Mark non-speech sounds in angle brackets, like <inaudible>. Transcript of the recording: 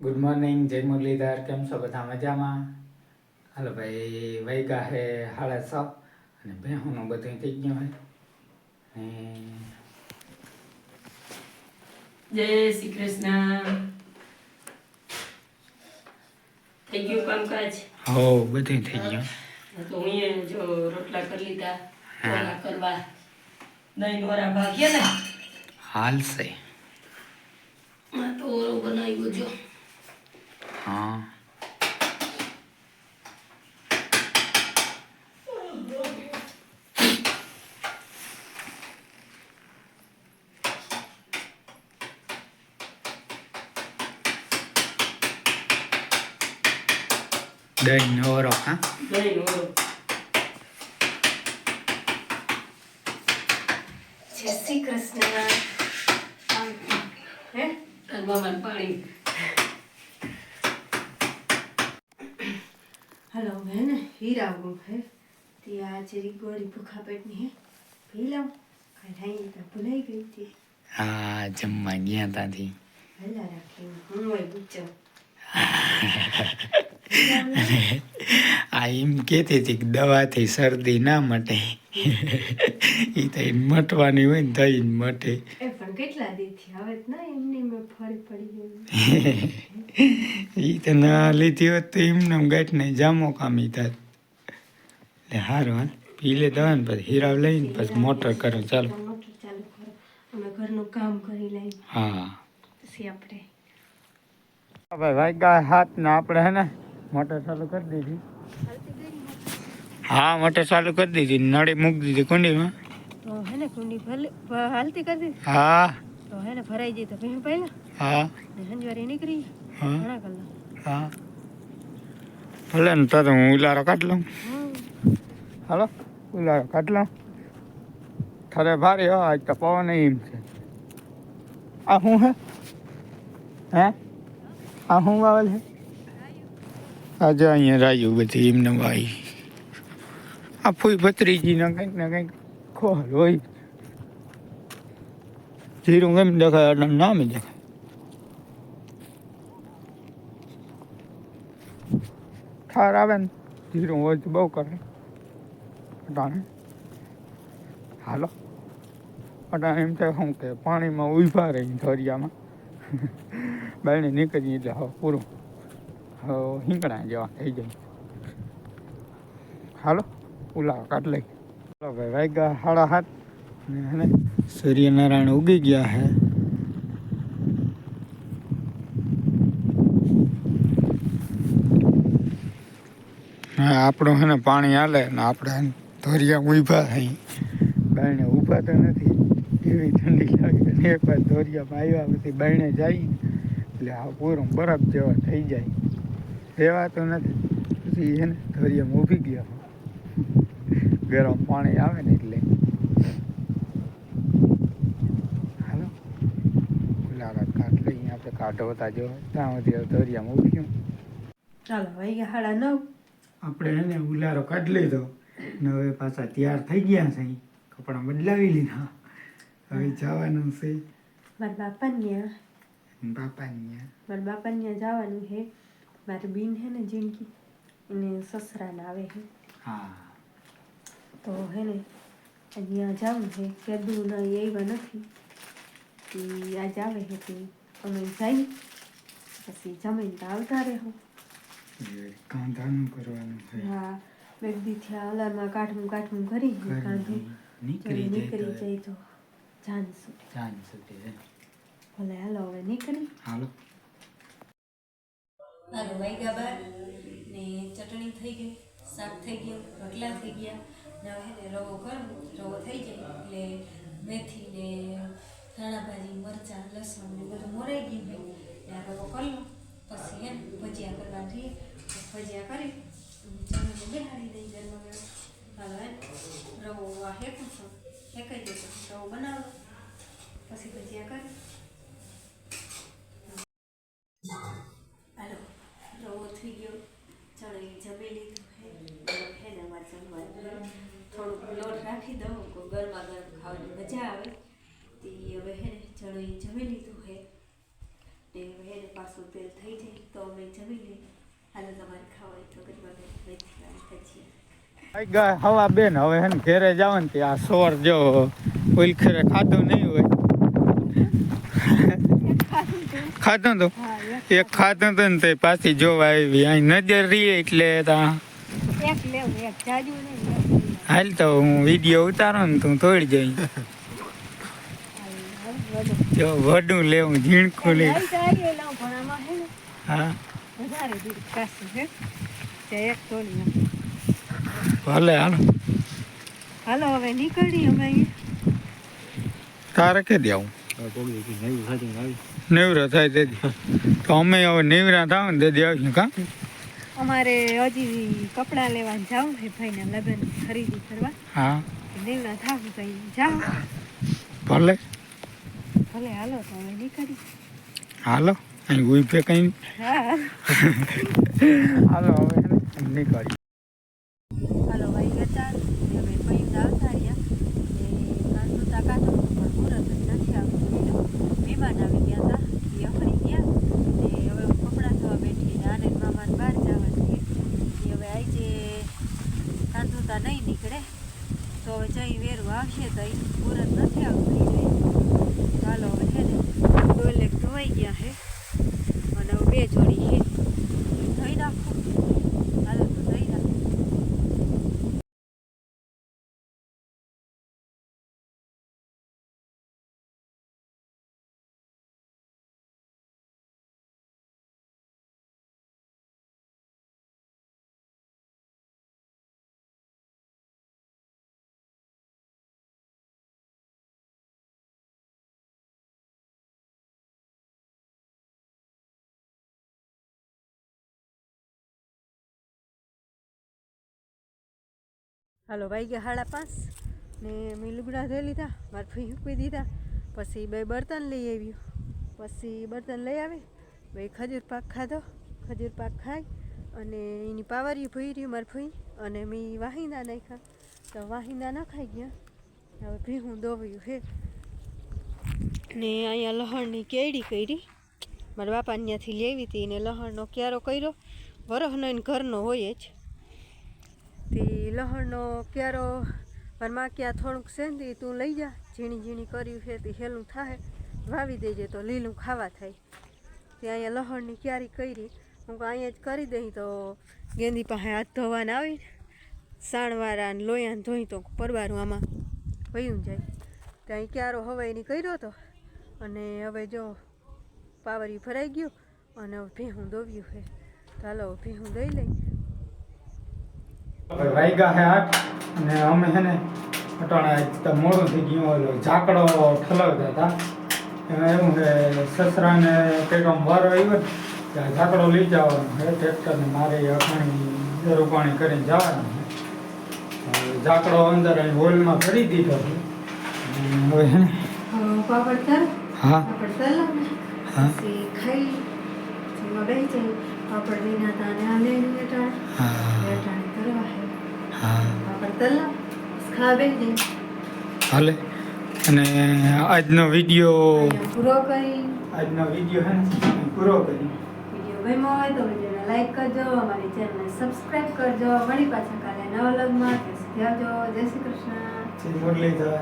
Good morning જય મુરલીધર કેમ છો? બધા મજામાં? હાલો ભાઈ વૈગા હે સાડા છ અને ભેહુંનું બધું થઈ ગયું હોય જય શ્રી કૃષ્ણ. થઈ ગયું કામકાજ? હો બધું થઈ ગયું. તો હું જો રોટલા કરી લીધા ઓરા કરવા. દહીં ઓરા ભાગ્યા ને? હાલશે આ તો ઓરો બનાવ્યો જો. હા દહીં ઓરો હા દહીં ઓરો જય શ્રી કૃષ્ણ હે તાર મામાને પાણી હલો હે ને હીરા ગુમ હે. તે આ જરી ગોળી ભૂખા પેટની હે. પી લઉં. કઢાઈ તો ભૂલાઈ ગઈ હતી. હા જમવા ગયા તાથી હલા રાખી હું હોય બુચ્ચો આ એમ કહેતી હતી કે દવાથી શરદી ના મટે. એ તો એમ મટવાની હોય ને જ મટે. પણ કેટલા દીથી? હવે ના એમની મેં ફરી પડી ગઈ <laughs> <laughs> એ તો ના લીધી હોત તો એમને ગાંઠ નહીં જામો કામી થાત. એટલે સારું હાલ પી લે દવા ને પછી હીરા લઈને પછી મોટર કરો ચાલો. ઘરનું કામ કરી હા. પછી આપણે ભાઈ વાગ્યા હાથ ને આપણે હે ને મોટર ચાલુ કરી દીધી. હા મોટર ચાલુ કરી દીધી નળી મૂકી દીધી કુંડીમાં. તો હે ને કુંડી હાલતી કરી દીધી? હા. તો હે ને ભરાઈ જઈ તો પહેલા હા. ને હંજવારી નીકળી. હા? હા. ભલે ને તો હું ઉલારો કાઢ લઉં. હાલો ઉલારો કાઢ લઉં. ખરે ભારે હો આજ તો પવન એમ છે. આ શું હે? હે? આ શું વાવેલ છે આજે અહીંયા રાયું બધી એમને વાઈ. આ ફૂઈ ભત્રીજીના કંઈક ને કંઈક ખોલ હોય. જીરું એમ દેખાય નામ દેખાય ઠાર આવે ને જીરું હોય તો બહુ કરે. અટાણે. હાલો. અટાણે એમ થાય શું કે પાણીમાં ઊભા રહી દરિયામાં બાયણે નીકળી એટલે હવે પૂરું. હવે હિંકણા જેવા થઈ જાય. હાલો. ઉલા કાઢ લઈ. ચાલો ભાઈ વાગ્યા સાડા હાથ ને હે ને? સૂર્યનારાયણ ઉગી ગયા હે હા આપણું હે ને પાણી હાલે ને આપણે ધોરિયા ઊભા થઈ બાયણે ઊભા તો નથી. એવી ઠંડી લાગે ને એક વાર ધોરિયામાં આવ્યા પછી બાયણે જાય. એટલે આ પૂરું બરફ જેવા થઈ જાય. રહેવાતો નથી. પછી એને ધોરિયામાં ઊભી ગયા ગરમ પાણી આવે ને એટલે. હાલો. મુલાકાત કાઢ લઈ આપણે. કાઢો હતા જો ત્યાં સુધી ધોરિયામાં ઊભી ચાલો ભાઈ સાડા નવ. આપણે એને ઉલારો કાઢી લીધો ને હવે પાછા તૈયાર થઈ ગયા છે. કપડાં બદલાવી લીધા. હવે જવાનું છે. મારા બાપાન્યા બાપાન્યા. મારા બાપાન્યા જવાનું છે. મારી બેન છે ને જિંદગી એને સસરાને આવે છે. હા. તો હે ને અહીંયા જવું છે. કેદું ન એવા નથી આજ આવે છે તે અમે જઈ પછી જમીને તો આવતા રહેવું કાંધાનું કરવાનું છે. હા બે દીથી આ અલારમાં કાઠું કાઠું કરી કાંધું નીકળી જાય નીકળી જાય તો જાન સુધી. જાન સુધી છે. ભલે હાલો હવે નીકળી. હાલો. હાલો વાગ્યા બાર ને ચટણી થઈ ગઈ શાક થઈ ગયું રોટલા થઈ ગયા. ને હવે ને રવો કરું રવો થઈ જાય એટલે મેથી ને ધાણા ભાજી મરચાં લસણ ને બધું મોરાઈ ગયું હોય ને આ રવો કરી લઉં પછી એમ ભજીયા કરવા જઈએ ભજીયા કરી. ચણીને બેહાડી દઈ ગરમા હાલો રવો આ હેકું છું હેકાઈ જશે રવો બનાવો. પછી ભજીયા કરી. હાલો, રવો થઈ ગયો. ચણે જમી લીધું હે. ને અમારે જમવાનું. થોડુંક લોટ રાખી દઉં. ગરમા ગરમ ખાવાની મજા આવે. તે હવે હે ને ચણે જમી લીધું હે. એ હેને પાછું તેલ થઈ જાય તો અમે જમી લઈએ. હાલો તમારે ખાવા હવા બેન હવે હે ઘેરે જાવ ને તે, આ સોર જો ઉલખરે ખાધું નહીં હોય. ખાધું તો? એક ખાધું તો ને તે પાછી જોવા આવી. અહીં નજર રીએ એટલે તા હાલ તો હું વીડિયો ઉતારો ને તું તોડી જઈ જો વડું લેવું, ઝીણકું લે હા. વધારે દૂર કાશું છે ત્યાં એક તોડી ભલે હાલો. હાલો હવે નીકળી અમે તારે કે દેવું નેવરા થાય તે દી. તો અમે હવે નેવરા થાવ ને તે દી આવીશું કા? અમારે હજી કપડાં લેવા જાવું છે ભાઈને લગ્ન ખરીદી કરવા. હા. નેવરા થાવ કઈ જાઓ. ભલે. ભલે હાલો તો હવે નીકળી હાલો. અહીં પે કઈ હાલો હવે નીકળી હાલો ભાઈ અમે આવતા રહ્યા. ને કાંટું કાઢો પણ મુહૂર્ત જ નથી આવતું. મહેમાન આવી ગયા હતા. એ અખરી ગયા. ને હવે કપડાં ધોવા બેઠી ને આને મામાને બહાર છે એ હવે આજે કાંટુતા નહીં નીકળે. તો હવે જઈ વેરવું આવશે તો એ મુહૂર્ત નથી આવતું ચાલો હવે છે ને ટોયલેટ ધોવાઈ ગયા છે. અને બે જોડી ધોઈ નાખું. હાલો ભાઈ ગયા હાડા પાંચ. ને મેં લુગડા ધોઈ લીધા, મારા ફી મૂકી દીધા. પછી બે બર્તન લઈ આવ્યું. પછી બર્તન લઈ આવી, બે ખજૂર પાક ખાધો. ખજૂર પાક ખાઈ અને એની પાવરી ભૂઈ રહ્યું મારા ફૂઈ અને મેં વાહિંદા નાખ્યા. તો વાહિંદા ન ખાઈ ગયા. હવે ભીહું દોવ્યું હે ને અહીંયા લહણની કેડી કરી. મારા બાપા ત્યાંથી લેવી હતી ને લહણનો ક્યારો કર્યો. વરહનો એને ઘરનો હોય જ. તે લહણનો ક્યારો માં ક્યાં થોડુંક સેંધી તું લઈ જા, ઝીણી ઝીણી કર્યું છે તે હેલું થાય વાવી દેજે તો લીલું ખાવા થાય. તે અહીંયા લહણની ક્યારી કરી, હું અહીંયા જ કરી દઈ તો ગેંદી પાસે હાથ ધોવાના આવી સાણવાળા ને લોયાને ધોઈ તો પરબારું આમાં વયું જાય. ત્યાં ક્યારો હવાઈની કર્યો હતો અને હવે જો પાવરી ભરાઈ ગયું, અને હવે ભેહું દોવ્યું છે. ચાલો ભેહું દઈ લઈ. હવે વાગ્યા હે આઠ અને અમે હે ને અટાણે મોડું થઈ ગયું ઓલો ઝાકડો ઠલવતા હતા. એવું કે સસરાને કંઈક આમ વારો આવ્યો ને ઝાકડો લઈ જવાનો છે ટ્રેક્ટરને મારે અખાણી રૂપાણી કરીને જવાનું છે ઝાકડો અંદર અહીં હોલમાં ભરી દીધો છે. હવે હા હા. ખાઈ પાપડ વિના તાને આ લેણી વેટાણ હા. હાલે. અને આજનો વીડિયો પૂરો કરી. આજનો વીડિયો હે પૂરો કરી. વીડિયો ગમ્યો હોય તો વિડીયોને લાઈક કરજો અમારી ચેનલને સબસ્ક્રાઇબ કરજો. વળી પાછા કાલે નવા લગમાં ત્યાં સુધી આવજો. જય શ્રી કૃષ્ણ. શ્રી મુરલીધર.